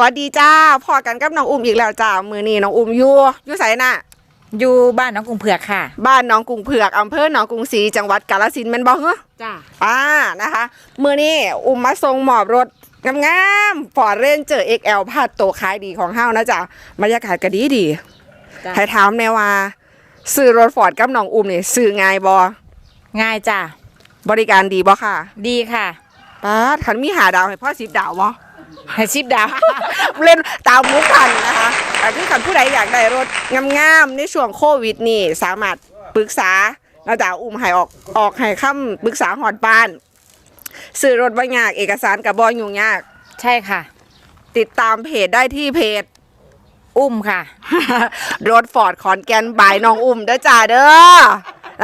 วัสดีจ้าพอกันกับน้องอุ้มอีกแล้วจ้ามือนี้น้องอุ้มอยู่อยู่ไสน่ะ อยู่บ้านน้องกรุงเผือกค่ะ บ้านหน้องกรุงเผือกอำเภอหนองกรุงศรีจังหวัดกาฬสินธุ์แม่นบ่เหรอจ้าอ่านะคะมือนี้อุ้มมาส่งหมอบรถงามๆฟอร์เรนเจอ XL พาดโตขายดีของเฮานะจ๊ะบรรยากาศก็ดีดีๆให้ถามแน่ว่าซื้อรถฟอร์ดกับน้องอุ้มนี่ซื้อง่ายบ่ง่ายจ้าบริการดีบ่ค่ะดีค่ะป้าดคันมีหาดาวให้พ่อสิบดาวบ่ ให้ชิปดาว เล่นตามมุกกันนะคะแต่ที่ขันผู้ใดอยากได้รถงามๆในช่วงโควิดนี่สามารถปรึกษาแล้วจะอุ้มให้ออกออกให้คำปรึกษาหอดบ้านซื้อรถบ่ยากเอกสารกับบอยุ่งยาก ใช่ค่ะ ติดตามเพจได้ที่เพจ อุ้มค่ะ รถฟอร์ดขอนแก่นบายน้องอุ้มเด้อจ้าเด้อ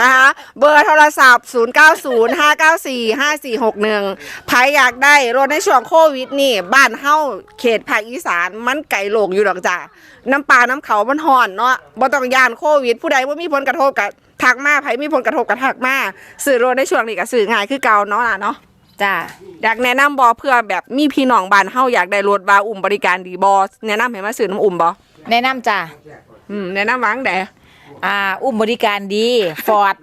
นะคะเบอร์โทรศัพท์ 0905945461ใครอยากได้รถในช่วงโควิดนี่บ้านเฮาเขตภาคอีสานมันไกลโลกอยู่ดอกจ้าน้ำปลาน้ำเขามันห่อนเนาะบ่ต้องยานโควิด ผู้ใดว่ามีผลกระทบกับทักมาไผมีผลกระทบกับทักมาซื้อรถในช่วงนี้ก็ซื้อง่ายคือเก่าเนาะล่ะเนาะจ้าอยากแนะนำบอเพื่อแบบมีพี่น้องบ้านเฮาอยากได้รถบาอุ้มบริการดีบอแนะนำให้มาซื้อน้ำอุ้มบอแนะนำจ้าอืมแนะนำวางแด อ่า อุ้มบริการดีฟอร์ด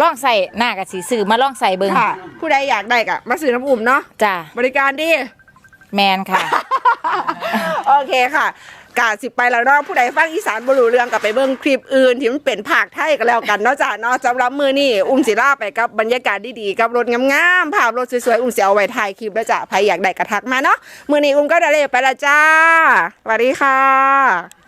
ล่องใส่หน้ากับสีสื่อมาล่องใส่เบิงค่ะ ผู้ใดอยากได้ก็มาซื้อน้ำอุ่มเนาะจ้าบริการดี แมนค่ะ โอเคค่ะกาสิไปแล้วเนาะผู้ใดฟังอีสานบรูเรื่องกับไปเบิ่งคลิปอื่นที่มันเป็นภาคไทยก็แล้วกันเนาะจ้าเนาะสำหรับมือนี่อุ้มสิล่าไปกับบรรยากาศดีๆกับรถงามๆภาพรถสวยๆอุ้มสิเอาไว้ถ่ายคลิปแล้วจ้ะใครอยากได้กระทักมาเนาะมือนี้อุ้มก็ได้เลยไปและจ้าสวัสดีค่ะ